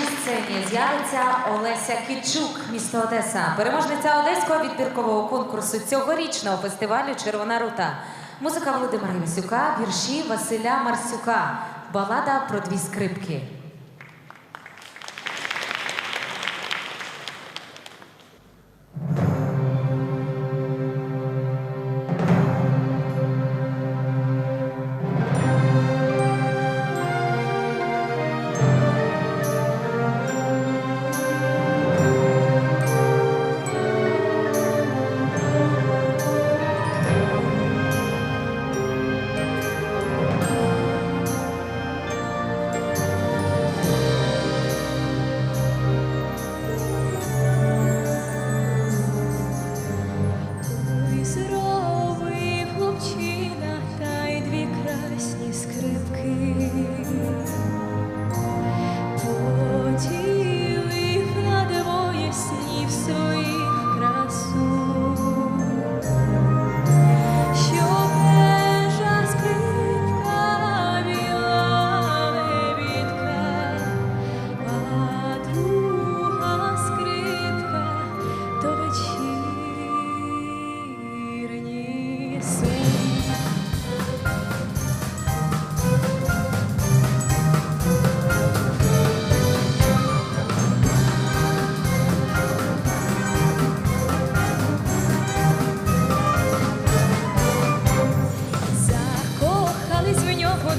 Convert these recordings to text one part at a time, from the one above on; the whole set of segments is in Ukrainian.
нашій сцені з'явиться Олеся Кічук, місто Одеса, переможниця одеського відбіркового конкурсу цьогорічного фестивалю Червона рута, музика Володимира Єсюка, вірші Василя Марсюка, балада про дві скрипки. keep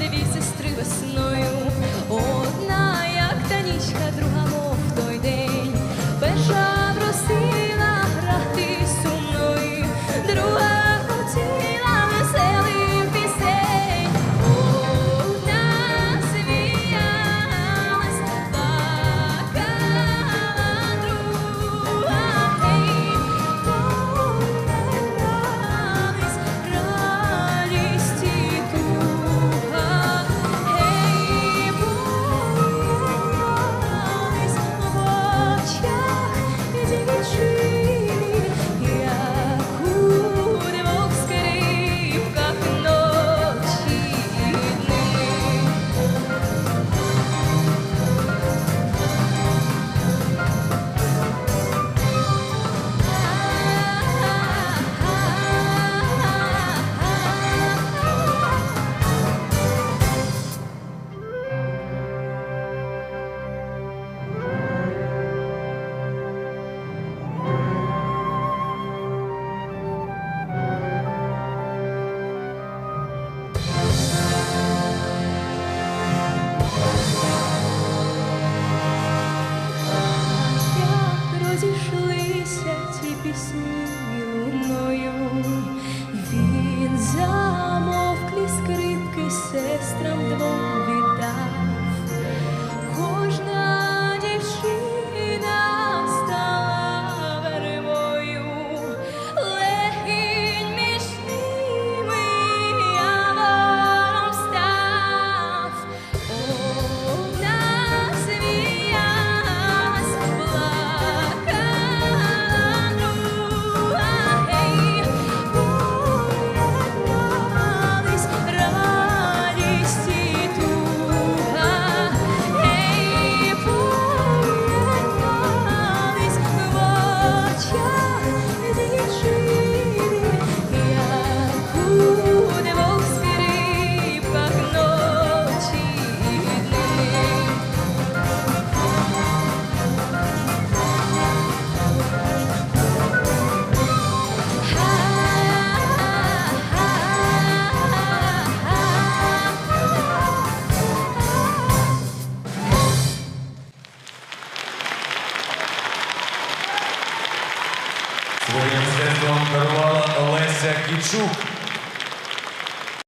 det vises true. Своє мистецтвом керувала Олеся Кічук.